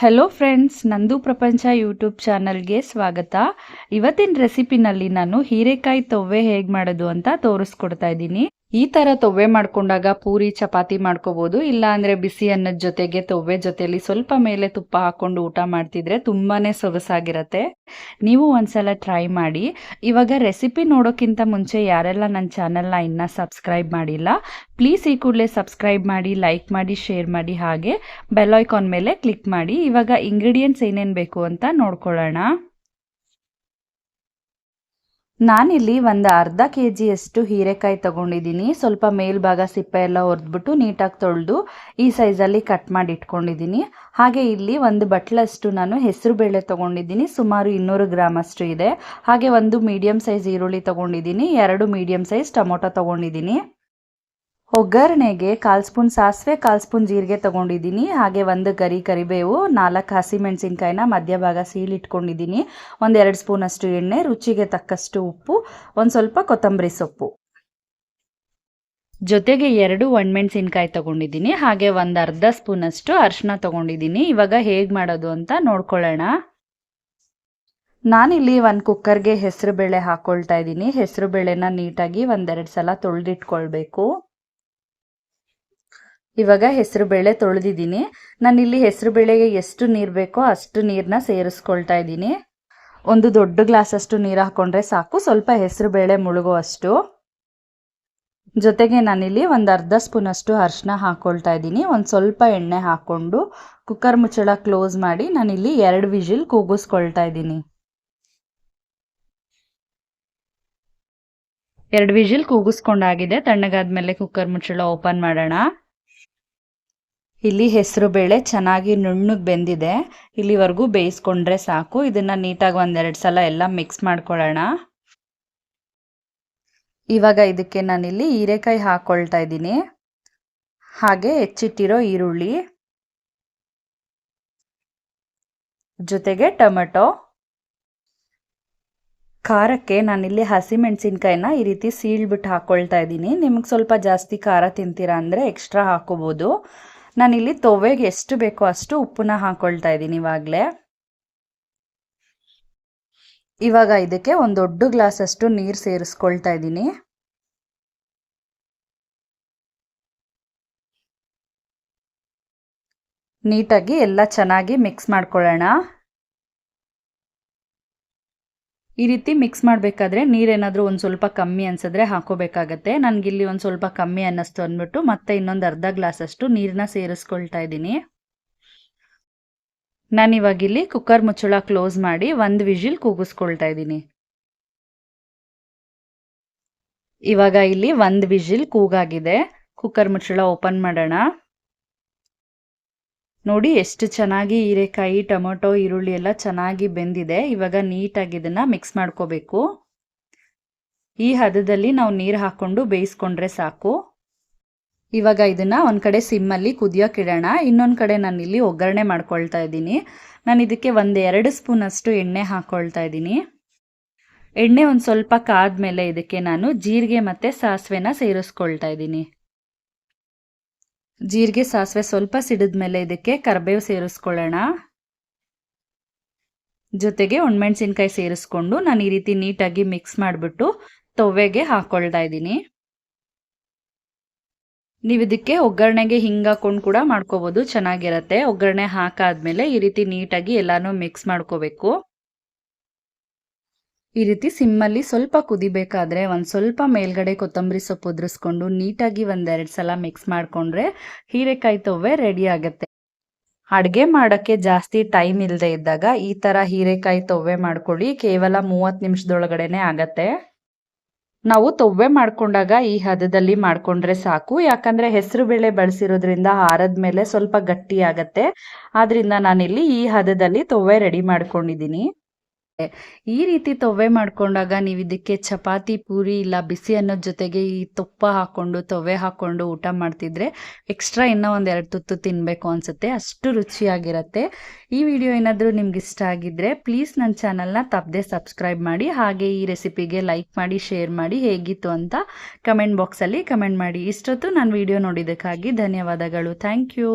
Hello friends ನಂದು ಪ್ರಪಂಚ YouTube ಚಾನಲ್ಗೆ ಸ್ವಾಗತ. ಇವತ್ತಿನ ರೆಸಿಪಿನಲ್ಲಿ ನಾನು ಹೀರೆಕಾಯಿ ತೊವ್ವೆ ಹೇಗೆ ಮಾಡೋದು ಅಂತ ತೋರಿಸ್ಕೊಡ್ತಾ ಇದ್ದೀನಿ. ಈ ತರ ತೊವ್ವೆ ಮಾಡ್ಕೊಂಡಾಗ ಪೂರಿ, ಚಪಾತಿ ಮಾಡ್ಕೋಬಹುದು ಇಲ್ಲ ಅಂದ್ರೆ ಬಿಸಿ ಅನ್ನದ ಜೊತೆಗೆ ತೊವ್ವೆ ಜೊತೆಯಲ್ಲಿ ಸ್ವಲ್ಪ ಮೇಲೆ ತುಪ್ಪ ಹಾಕೊಂಡು ಊಟ ಮಾಡ್ತಿದ್ರೆ ತುಂಬಾನೇ ಸೊಗಸಾಗಿರತ್ತೆ. ನೀವು ಒಂದ್ಸಲ ಟ್ರೈ ಮಾಡಿ. ಇವಾಗ ರೆಸಿಪಿ ನೋಡೋಕ್ಕಿಂತ ಮುಂಚೆ ಯಾರೆಲ್ಲ ನನ್ನ ಚಾನಲ್ನ ಇನ್ನ ಸಬ್ಸ್ಕ್ರೈಬ್ ಮಾಡಿಲ್ಲ, ಪ್ಲೀಸ್ ಈ ಕೂಡಲೇ ಸಬ್ಸ್ಕ್ರೈಬ್ ಮಾಡಿ, ಲೈಕ್ ಮಾಡಿ, ಶೇರ್ ಮಾಡಿ, ಹಾಗೆ ಬೆಲ್ ಐಕಾನ್ ಮೇಲೆ ಕ್ಲಿಕ್ ಮಾಡಿ. ಇವಾಗ ಇಂಗ್ರೀಡಿಯೆಂಟ್ಸ್ ಏನೇನು ಬೇಕು ಅಂತ ನೋಡ್ಕೊಳ್ಳೋಣ. ನಾನಿಲ್ಲಿ ಒಂದು ಅರ್ಧ ಕೆ ಜಿಯಷ್ಟು ಹೀರೆಕಾಯಿ ತೊಗೊಂಡಿದ್ದೀನಿ ಸ್ವಲ್ಪ ಮೇಲ್ಭಾಗ ಸಿಪ್ಪೆ ಎಲ್ಲ ಹೊರದ್ಬಿಟ್ಟು ನೀಟಾಗಿ ತೊಳೆದು ಈ ಸೈಜಲ್ಲಿ ಕಟ್ ಮಾಡಿ ಇಟ್ಕೊಂಡಿದ್ದೀನಿ ಹಾಗೆ ಇಲ್ಲಿ ಒಂದು ಬಟ್ಲಷ್ಟು ನಾನು ಹೆಸರು ಬೇಳೆ ತೊಗೊಂಡಿದ್ದೀನಿ ಸುಮಾರು ಇನ್ನೂರು ಗ್ರಾಮ್ ಅಷ್ಟು ಇದೆ. ಹಾಗೆ ಒಂದು ಮೀಡಿಯಂ ಸೈಜ್ ಈರುಳ್ಳಿ ತೊಗೊಂಡಿದ್ದೀನಿ ಎರಡು ಮೀಡಿಯಂ ಸೈಜ್ ಟೊಮೊಟೊ ತೊಗೊಂಡಿದ್ದೀನಿ ಒಗ್ಗರಣೆಗೆ ಕಾಲು ಸ್ಪೂನ್ ಸಾಸಿವೆ, ಕಾಲು ಸ್ಪೂನ್ ಜೀರಿಗೆ ತೊಗೊಂಡಿದ್ದೀನಿ. ಹಾಗೆ ಒಂದು ಗರಿ ಕರಿಬೇವು, ನಾಲ್ಕು ಹಸಿಮೆಣಸಿನ್ಕಾಯಿನ ಮಧ್ಯಭಾಗ ಸೀಳಿಟ್ಕೊಂಡಿದ್ದೀನಿ. ಒಂದೆರಡು ಸ್ಪೂನಷ್ಟು ಎಣ್ಣೆ, ರುಚಿಗೆ ತಕ್ಕಷ್ಟು ಉಪ್ಪು, ಒಂದು ಸ್ವಲ್ಪ ಕೊತ್ತಂಬರಿ ಸೊಪ್ಪು. ಜೊತೆಗೆ ಎರಡು ಒಣಮೆಣಸಿನ್ಕಾಯಿ ತೊಗೊಂಡಿದ್ದೀನಿ. ಹಾಗೆ ಒಂದು ಅರ್ಧ ಸ್ಪೂನಷ್ಟು ಅರಿಶಿನ ತೊಗೊಂಡಿದ್ದೀನಿ. ಇವಾಗ ಹೇಗೆ ಮಾಡೋದು ಅಂತ ನೋಡ್ಕೊಳ್ಳೋಣ. ನಾನಿಲ್ಲಿ ಒಂದು ಕುಕ್ಕರ್ಗೆ ಹೆಸರು ಬೇಳೆ ಹಾಕ್ಕೊಳ್ತಾ ಇದ್ದೀನಿ. ಹೆಸರು ಬೇಳೆನ ನೀಟಾಗಿ ಒಂದೆರಡು ಸಲ ತೊಳೆದಿಟ್ಕೊಳ್ಬೇಕು. ಇವಾಗ ಹೆಸರು ಬೇಳೆ ತೊಳೆದಿದ್ದೀನಿ. ನಾನಿಲ್ಲಿ ಹೆಸರು ಬೇಳೆಗೆ ಎಷ್ಟು ನೀರು ಬೇಕೋ ಅಷ್ಟು ನೀರನ್ನ ಸೇರಿಸ್ಕೊಳ್ತಾ ಇದ್ದೀನಿ. ಒಂದು ದೊಡ್ಡ ಗ್ಲಾಸ್ ಅಷ್ಟು ನೀರು ಹಾಕ್ಕೊಂಡ್ರೆ ಸಾಕು. ಸ್ವಲ್ಪ ಹೆಸರು ಬೇಳೆ ಮುಳುಗೋ ಅಷ್ಟು. ಜೊತೆಗೆ ನಾನಿಲ್ಲಿ ಒಂದು ಅರ್ಧ ಸ್ಪೂನ್ ಅಷ್ಟು ಅರಿಶಿನ ಹಾಕ್ಕೊಳ್ತಾ ಇದ್ದೀನಿ. ಒಂದು ಸ್ವಲ್ಪ ಎಣ್ಣೆ ಹಾಕ್ಕೊಂಡು ಕುಕ್ಕರ್ ಮುಚ್ಚಳ ಕ್ಲೋಸ್ ಮಾಡಿ ನಾನಿಲ್ಲಿ ಎರಡು ವಿಜಿಲ್ ಕೂಗಿಸ್ಕೊಳ್ತಾ ಇದ್ದೀನಿ. ಎರಡು ವಿಜಿಲ್ ಕೂಗಿಸ್ಕೊಂಡಾಗಿದೆ. ತಣ್ಣಗಾದ್ಮೇಲೆ ಕುಕ್ಕರ್ ಮುಚ್ಚಳ ಓಪನ್ ಮಾಡೋಣ. ಇಲ್ಲಿ ಹೆಸರು ಬೇಳೆ ಚೆನ್ನಾಗಿ ನುಣ್ಣಗೆ ಬೆಂದಿದೆ. ಇಲ್ಲಿವರೆಗೂ ಬೇಯಿಸ್ಕೊಂಡ್ರೆ ಸಾಕು. ಇದನ್ನು ನೀಟಾಗಿ ಒಂದೆರಡು ಸಲ ಎಲ್ಲ ಮಿಕ್ಸ್ ಮಾಡ್ಕೊಳ್ಳೋಣ. ಇವಾಗ ಇದಕ್ಕೆ ನಾನಿಲ್ಲಿ ಹೀರೆಕಾಯಿ ಹಾಕ್ಕೊಳ್ತಾ ಇದ್ದೀನಿ. ಹಾಗೆ ಹೆಚ್ಚಿಟ್ಟಿರೋ ಈರುಳ್ಳಿ. ಜೊತೆಗೆ ಟೊಮೆಟೊ. ಖಾರಕ್ಕೆ ನಾನಿಲ್ಲಿ ಹಸಿಮೆಣಸಿನ್ಕಾಯಿನ ಈ ರೀತಿ ಸೀಳ್ಬಿಟ್ಟು ಹಾಕ್ಕೊಳ್ತಾ ಇದ್ದೀನಿ. ನಿಮಗೆ ಸ್ವಲ್ಪ ಜಾಸ್ತಿ ಖಾರ ತಿಂತೀರಾ ಅಂದರೆ ಎಕ್ಸ್ಟ್ರಾ ಹಾಕೋಬೋದು. ನಾನಿಲ್ಲಿ ತೊವೆಗೆ ಎಷ್ಟು ಬೇಕೋ ಅಷ್ಟು ಉಪ್ಪನ್ನ ಹಾಕೊಳ್ತಾ ಇದ್ದೀನಿ ಇವಾಗಲೇ. ಇವಾಗ ಇದಕ್ಕೆ ಒಂದು ದೊಡ್ಡ ಗ್ಲಾಸ್ ಅಷ್ಟು ನೀರು ಸೇರಿಸ್ಕೊಳ್ತಾ ಇದ್ದೀನಿ. ನೀಟಾಗಿ ಎಲ್ಲ ಚೆನ್ನಾಗಿ ಮಿಕ್ಸ್ ಮಾಡ್ಕೊಳ್ಳೋಣ. ಈ ರೀತಿ ಮಿಕ್ಸ್ ಮಾಡಬೇಕಾದ್ರೆ ನೀರೇನಾದರೂ ಒಂದು ಸ್ವಲ್ಪ ಕಮ್ಮಿ ಅನಿಸಿದ್ರೆ ಹಾಕೋಬೇಕಾಗತ್ತೆ. ನನಗಿಲ್ಲಿ ಒಂದು ಸ್ವಲ್ಪ ಕಮ್ಮಿ ಅನ್ನಿಸ್ತು ಅಂದ್ಬಿಟ್ಟು ಮತ್ತೆ ಇನ್ನೊಂದು ಅರ್ಧ ಗ್ಲಾಸ್ ಅಷ್ಟು ನೀರನ್ನ ಸೇರಿಸ್ಕೊಳ್ತಾ ಇದ್ದೀನಿ. ನಾನಿವಾಗ ಇಲ್ಲಿ ಕುಕ್ಕರ್ ಮುಚ್ಚಳ ಕ್ಲೋಸ್ ಮಾಡಿ ಒಂದು ವಿಜಿಲ್ ಕೂಗಿಸ್ಕೊಳ್ತಾ ಇದ್ದೀನಿ. ಇವಾಗ ಇಲ್ಲಿ ಒಂದು ವಿಜಿಲ್ ಕೂಗಾಗಿದೆ. ಕುಕ್ಕರ್ ಮುಚ್ಚಳ ಓಪನ್ ಮಾಡೋಣ. ನೋಡಿ ಎಷ್ಟು ಚೆನ್ನಾಗಿ ಹೀರೆಕಾಯಿ, ಟೊಮೊಟೊ, ಈರುಳ್ಳಿ ಎಲ್ಲ ಚೆನ್ನಾಗಿ ಬೆಂದಿದೆ. ಇವಾಗ ನೀಟಾಗಿ ಇದನ್ನು ಮಿಕ್ಸ್ ಮಾಡ್ಕೋಬೇಕು. ಈ ಹದದಲ್ಲಿ ನಾವು ನೀರು ಹಾಕ್ಕೊಂಡು ಬೇಯಿಸ್ಕೊಂಡ್ರೆ ಸಾಕು. ಇವಾಗ ಇದನ್ನ ಒಂದು ಕಡೆ ಸಿಮ್ಮಲ್ಲಿ ಕುದಿಯೋಕ್ಕಿಡೋಣ ಇನ್ನೊಂದು ಕಡೆ ನಾನು ಇಲ್ಲಿ ಒಗ್ಗರಣೆ ಮಾಡ್ಕೊಳ್ತಾ ಇದ್ದೀನಿ. ನಾನು ಇದಕ್ಕೆ ಒಂದು ಎರಡು ಸ್ಪೂನ್ ಅಷ್ಟು ಎಣ್ಣೆ ಹಾಕ್ಕೊಳ್ತಾ ಇದ್ದೀನಿ. ಎಣ್ಣೆ ಒಂದು ಸ್ವಲ್ಪ ಕಾದ ಮೇಲೆ ಇದಕ್ಕೆ ನಾನು ಜೀರಿಗೆ ಮತ್ತು ಸಾಸಿವೆನ ಸೇರಿಸ್ಕೊಳ್ತಾ ಇದ್ದೀನಿ. ಜೀರಿಗೆ ಸಾಸಿವೆ ಸ್ವಲ್ಪ ಸಿಡಿದ ಮೇಲೆ ಇದಕ್ಕೆ ಕರಿಬೇವು ಸೇರಿಸ್ಕೊಳ್ಳೋಣ. ಜೊತೆಗೆ ಒಣಮೆಣಸಿನ್ಕಾಯಿ ಸೇರಿಸ್ಕೊಂಡು ನಾನು ಈ ರೀತಿ ನೀಟಾಗಿ ಮಿಕ್ಸ್ ಮಾಡಿಬಿಟ್ಟು ತೊವೆಗೆ ಹಾಕೊಳ್ತಾ ಇದ್ದೀನಿ. ನೀವು ಇದಕ್ಕೆ ಒಗ್ಗರಣೆಗೆ ಹಿಂಗೆ ಹಾಕೊಂಡು ಕೂಡ ಮಾಡ್ಕೋಬೋದು, ಚೆನ್ನಾಗಿರತ್ತೆ. ಒಗ್ಗರಣೆ ಹಾಕಾದ್ಮೇಲೆ ಈ ರೀತಿ ನೀಟಾಗಿ ಎಲ್ಲಾನು ಮಿಕ್ಸ್ ಮಾಡ್ಕೋಬೇಕು. ಈ ರೀತಿ ಸಿಮ್ಮಲ್ಲಿ ಸ್ವಲ್ಪ ಕುದಿಬೇಕಾದ್ರೆ ಒಂದು ಸ್ವಲ್ಪ ಮೇಲ್ಗಡೆ ಕೊತ್ತಂಬರಿ ಸೊಪ್ಪು ಉದ್ರಿಸ್ಕೊಂಡು ನೀಟಾಗಿ ಒಂದೆರಡು ಸಲ ಮಿಕ್ಸ್ ಮಾಡಿಕೊಂಡ್ರೆ ಹೀರೆಕಾಯಿ ತೊವ್ವೆ ರೆಡಿ ಆಗುತ್ತೆ. ಅಡುಗೆ ಮಾಡೋಕ್ಕೆ ಜಾಸ್ತಿ ಟೈಮ್ ಇಲ್ಲದೆ ಇದ್ದಾಗ ಈ ಥರ ಹೀರೆಕಾಯಿ ತೊವ್ವೆ ಮಾಡ್ಕೊಳ್ಳಿ, ಕೇವಲ ಮೂವತ್ತು ನಿಮಿಷದೊಳಗಡೆನೆ ಆಗತ್ತೆ. ನಾವು ತೊವ್ವೆ ಮಾಡ್ಕೊಂಡಾಗ ಈ ಹದದಲ್ಲಿ ಮಾಡ್ಕೊಂಡ್ರೆ ಸಾಕು, ಯಾಕಂದ್ರೆ ಹೆಸರು ಬೇಳೆ ಬಳಸಿರೋದ್ರಿಂದ ಹಾರದ ಮೇಲೆ ಸ್ವಲ್ಪ ಗಟ್ಟಿ ಆಗತ್ತೆ. ಆದ್ರಿಂದ ನಾನಿಲ್ಲಿ ಈ ಹದದಲ್ಲಿ ತೊವ್ವೆ ರೆಡಿ ಮಾಡ್ಕೊಂಡಿದ್ದೀನಿ. ಈ ರೀತಿ ತೊವೆ ಮಾಡ್ಕೊಂಡಾಗ ನೀವು ಇದಕ್ಕೆ ಚಪಾತಿ, ಪೂರಿ ಇಲ್ಲ ಬಿಸಿ ಅನ್ನೋದ್ ಜೊತೆಗೆ ಈ ತುಪ್ಪ ಹಾಕೊಂಡು ತೊವೆ ಹಾಕೊಂಡು ಊಟ ಮಾಡ್ತಿದ್ರೆ ಎಕ್ಸ್ಟ್ರಾ ಇನ್ನೂ ಒಂದೆರಡು ತುತ್ತು ತಿನ್ಬೇಕು ಅನ್ಸುತ್ತೆ. ಅಷ್ಟು ರುಚಿಯಾಗಿರುತ್ತೆ. ಈ ವಿಡಿಯೋ ಏನಾದರೂ ನಿಮ್ಗೆ ಇಷ್ಟ ಆಗಿದ್ರೆ ಪ್ಲೀಸ್ ನನ್ನ ಚಾನಲ್ನ ತಪ್ಪದೆ ಸಬ್ಸ್ಕ್ರೈಬ್ ಮಾಡಿ, ಹಾಗೆ ಈ ರೆಸಿಪಿಗೆ ಲೈಕ್ ಮಾಡಿ ಶೇರ್ ಮಾಡಿ ಹೇಗಿತ್ತು ಅಂತ ಕಮೆಂಟ್ ಬಾಕ್ಸಲ್ಲಿ ಕಮೆಂಟ್ ಮಾಡಿ. ಇಷ್ಟೊತ್ತು ನಾನು ವಿಡಿಯೋ ನೋಡಿದ್ದಕ್ಕಾಗಿ ಧನ್ಯವಾದಗಳು. Thank you